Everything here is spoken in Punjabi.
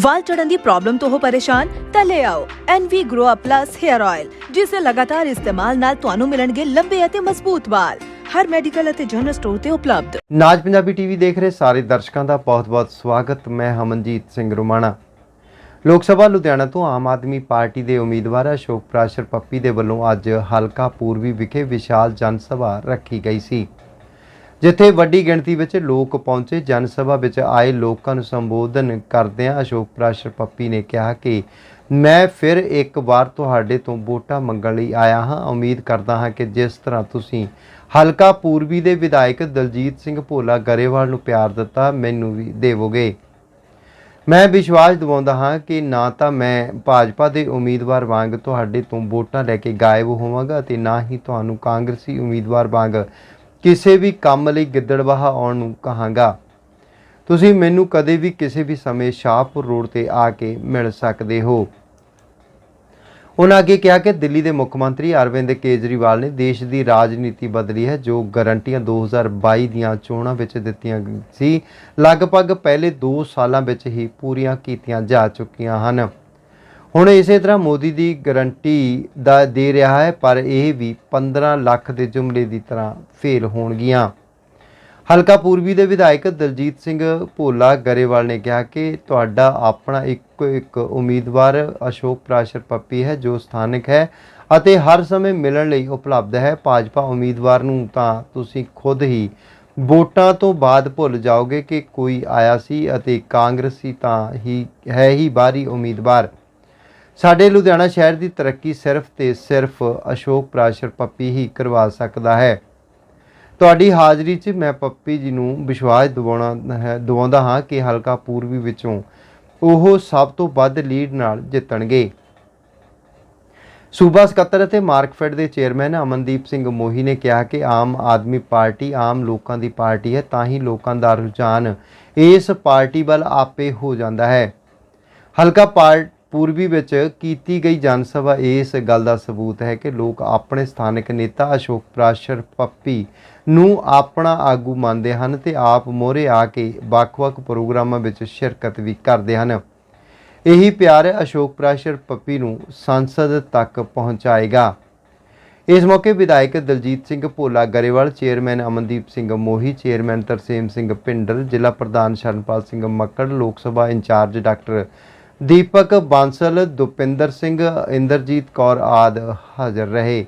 ਵਾਲ ਝੜਨ ਦੀ ਪ੍ਰੋਬਲਮ ਤੋਂ ਹੋ ਪਰੇਸ਼ਾਨ, ਤਾਂ ਲੈ ਆਓ NV Grow Up Plus Hair Oil ਜਿਸ ਦੇ ਲਗਾਤਾਰ ਇਸਤੇਮਾਲ ਨਾਲ ਤੁਹਾਨੂੰ ਮਿਲਣਗੇ ਲੰਬੇ ਅਤੇ ਮਜ਼ਬੂਤ ਵਾਲ। ਹਰ ਮੈਡੀਕਲ ਅਤੇ ਜਨਰਲ ਸਟੋਰ ਤੇ ਉਪਲਬਧ। ਨਾਜ ਪੰਜਾਬੀ ਟੀਵੀ ਦੇਖ ਰਹੇ ਸਾਰੇ ਦਰਸ਼ਕਾਂ ਦਾ ਬਹੁਤ-ਬਹੁਤ ਸਵਾਗਤ। ਮੈਂ ਹਮਨਜੀਤ ਸਿੰਘ ਰੁਮਾਣਾ। ਲੋਕ ਸਭਾ ਲੁਧਿਆਣਾ ਤੋਂ ਆਮ ਆਦਮੀ ਪਾਰਟੀ ਦੇ ਉਮੀਦਵਾਰ ਅਸ਼ੋਕ ਪ੍ਰਾਸ਼ਰ ਪੱਪੀ ਦੇ ਵੱਲੋਂ ਅੱਜ ਹਲਕਾ ਪੂਰਬੀ ਵਿਖੇ ਵਿਸ਼ਾਲ ਜਨ ਸਭਾ ਰੱਖੀ ਗਈ ਸੀ। ਜਿੱਥੇ ਵੱਡੀ ਗਿਣਤੀ ਵਿੱਚ ਲੋਕ ਪਹੁੰਚੇ ਜਨ ਸਭਾ ਵਿੱਚ ਆਏ ਲੋਕਾਂ ਨੂੰ ਸੰਬੋਧਨ ਕਰਦਿਆਂ ਅਸ਼ੋਕ ਪ੍ਰਾਸ਼ਰ ਪੱਪੀ ਨੇ ਕਿਹਾ ਕਿ ਮੈਂ ਫਿਰ ਇੱਕ ਵਾਰ ਤੁਹਾਡੇ ਤੋਂ ਵੋਟਾਂ ਮੰਗਣ ਲਈ ਆਇਆ ਹਾਂ। ਉਮੀਦ ਕਰਦਾ ਹਾਂ ਕਿ ਜਿਸ ਤਰ੍ਹਾਂ ਤੁਸੀਂ ਹਲਕਾ ਪੂਰਬੀ ਦੇ ਵਿਧਾਇਕ ਦਲਜੀਤ ਸਿੰਘ ਭੋਲਾ ਗਰੇਵਾਲ ਨੂੰ ਪਿਆਰ ਦਿੱਤਾ, ਮੈਨੂੰ ਵੀ ਦੇਵੋਗੇ। ਮੈਂ ਵਿਸ਼ਵਾਸ ਦਿਵਾਉਂਦਾ ਹਾਂ ਕਿ ਨਾ ਤਾਂ ਮੈਂ ਭਾਜਪਾ ਦੇ ਉਮੀਦਵਾਰ ਵਾਂਗ ਤੁਹਾਡੇ ਤੋਂ ਵੋਟਾਂ ਲੈ ਕੇ ਗਾਇਬ ਹੋਵਾਂਗਾ ਤੇ ਨਾ ਹੀ ਤੁਹਾਨੂੰ ਕਾਂਗਰਸੀ ਉਮੀਦਵਾਰ ਵਾਂਗ ਕਿਸੇ ਵੀ ਕੰਮ ਲਈ ਗਿੱਦੜਬਾਹਾ ਆਉਣ ਨੂੰ ਕਹਾਂਗਾ। ਤੁਸੀਂ ਮੈਨੂੰ ਕਦੇ ਵੀ ਕਿਸੇ ਵੀ ਸਮੇਂ ਸ਼ਾਹਪੁਰ ਰੋਡ ਤੇ ਆ ਕੇ ਮਿਲ ਸਕਦੇ ਹੋ। ਉਹਨਾਂ ਅੱਗੇ ਕਿਹਾ ਕਿ ਦਿੱਲੀ ਦੇ ਮੁੱਖ ਮੰਤਰੀ ਅਰਵਿੰਦ ਕੇਜਰੀਵਾਲ ਨੇ ਦੇਸ਼ ਦੀ ਰਾਜਨੀਤੀ ਬਦਲੀ ਹੈ, ਜੋ ਗਰੰਟੀਆਂ 2022 ਦੀਆਂ ਚੋਣਾਂ ਵਿੱਚ ਦਿੱਤੀਆਂ ਸੀ। ਲਗਭਗ ਪਹਿਲੇ 2 ਸਾਲਾਂ ਵਿੱਚ ਹੀ ਪੂਰੀਆਂ ਕੀਤੀਆਂ ਜਾ ਚੁੱਕੀਆਂ ਹਨ। ਹੁਣ ਇਸੇ ਤਰ੍ਹਾਂ ਮੋਦੀ ਦੀ ਗਰੰਟੀ ਦਾ ਦੇ ਰਿਹਾ ਹੈ, ਪਰ ਇਹ ਵੀ 15 ਲੱਖ ਦੇ ਜੁਮਲੇ ਦੀ ਤਰ੍ਹਾਂ ਫੇਲ ਹੋਣਗੀਆਂ। ਹਲਕਾ ਪੂਰਬੀ ਦੇ ਵਿਧਾਇਕ ਦਲਜੀਤ ਸਿੰਘ ਭੋਲਾ ਗਰੇਵਾਲ ਨੇ ਕਿਹਾ ਕਿ ਤੁਹਾਡਾ ਆਪਣਾ ਇੱਕੋ ਇੱਕ ਉਮੀਦਵਾਰ ਅਸ਼ੋਕ ਪ੍ਰਾਸ਼ਰ ਪੱਪੀ ਹੈ, ਜੋ ਸਥਾਨਕ ਹੈ ਅਤੇ ਹਰ ਸਮੇਂ ਮਿਲਣ ਲਈ ਉਪਲਬਧ ਹੈ। ਭਾਜਪਾ ਉਮੀਦਵਾਰ ਨੂੰ ਤਾਂ ਤੁਸੀਂ ਖੁਦ ਹੀ ਵੋਟਾਂ ਤੋਂ ਬਾਅਦ ਭੁੱਲ ਜਾਓਗੇ ਕਿ ਕੋਈ ਆਇਆ ਸੀ ਅਤੇ ਕਾਂਗਰਸੀ ਤਾਂ ਹੀ, ਹੈ ਹੀ ਬਾਹਰੀ ਉਮੀਦਵਾਰ। ਸਾਡੇ ਲੁਧਿਆਣਾ ਸ਼ਹਿਰ ਦੀ ਤਰੱਕੀ ਸਿਰਫ ਤੇ ਸਿਰਫ ਅਸ਼ੋਕ ਪ੍ਰਾਸ਼ਰ ਪੱਪੀ ਹੀ ਕਰਵਾ ਸਕਦਾ ਹੈ। ਤੁਹਾਡੀ ਹਾਜ਼ਰੀ 'ਚ ਮੈਂ ਪੱਪੀ ਜੀ ਨੂੰ ਵਿਸ਼ਵਾਸ ਦਿਵਾਉਣਾ ਹੈ, ਦਿਵਾਉਂਦਾ ਹਾਂ ਕਿ ਹਲਕਾ ਪੂਰਬੀ ਵਿੱਚੋਂ ਉਹ ਸਭ ਤੋਂ ਵੱਧ ਲੀਡ ਨਾਲ ਜਿੱਤਣਗੇ। ਸੂਬਾ ਸਕੱਤਰ ਅਤੇ ਮਾਰਕਫੈਡ ਦੇ ਚੇਅਰਮੈਨ ਅਮਨਦੀਪ ਸਿੰਘ ਮੋਹੀ ਨੇ ਕਿਹਾ ਕਿ ਆਮ ਆਦਮੀ ਪਾਰਟੀ ਆਮ ਲੋਕਾਂ ਦੀ ਪਾਰਟੀ ਹੈ, ਤਾਂ ਹੀ ਲੋਕਾਂ ਦਾ ਰੁਝਾਨ ਇਸ ਪਾਰਟੀ ਵੱਲ ਆਪੇ ਹੋ ਜਾਂਦਾ ਹੈ। ਹਲਕਾ ਪਾਰ ਪੂਰਬੀ ਵਿੱਚ ਕੀਤੀ ਗਈ ਜਨ ਸਭਾ ਇਸ ਗੱਲ ਦਾ ਸਬੂਤ ਹੈ ਕਿ ਲੋਕ ਆਪਣੇ ਸਥਾਨਕ ਨੇਤਾ ਅਸ਼ੋਕ ਪ੍ਰਾਸ਼ਰ ਪੱਪੀ ਨੂੰ ਆਪਣਾ ਆਗੂ ਮੰਨਦੇ ਹਨ ਤੇ ਆਪ ਮੋਹਰੇ ਆ ਕੇ ਵੱਖ-ਵੱਖ ਪ੍ਰੋਗਰਾਮਾਂ ਵਿੱਚ ਸ਼ਿਰਕਤ ਵੀ ਕਰਦੇ ਹਨ। ਇਹੀ ਪਿਆਰ ਅਸ਼ੋਕ ਪ੍ਰਾਸ਼ਰ ਪੱਪੀ ਨੂੰ ਸੰਸਦ ਤੱਕ ਪਹੁੰਚਾਏਗਾ। ਇਸ ਮੌਕੇ ਵਿਧਾਇਕ ਦਲਜੀਤ ਸਿੰਘ ਭੋਲਾ ਗਰੇਵਾਲ, ਚੇਅਰਮੈਨ ਅਮਨਦੀਪ ਸਿੰਘ ਮੋਹੀ, ਚੇਅਰਮੈਨ ਤਰਸੇਮ ਸਿੰਘ ਪਿੰਡਰ, ਜ਼ਿਲ੍ਹਾ ਪ੍ਰਧਾਨ ਸ਼ਰਨਪਾਲ ਸਿੰਘ ਮੱਕੜ, ਲੋਕ ਸਭਾ ਇੰਚਾਰਜ ਡਾਕਟਰ ਦੀਪਕ ਬਾਂਸਲ ਦੁਪਿੰਦਰ ਸਿੰਘ ਇੰਦਰਜੀਤ ਕੌਰ ਆਦ ਹਾਜ਼ਰ ਰਹੇ।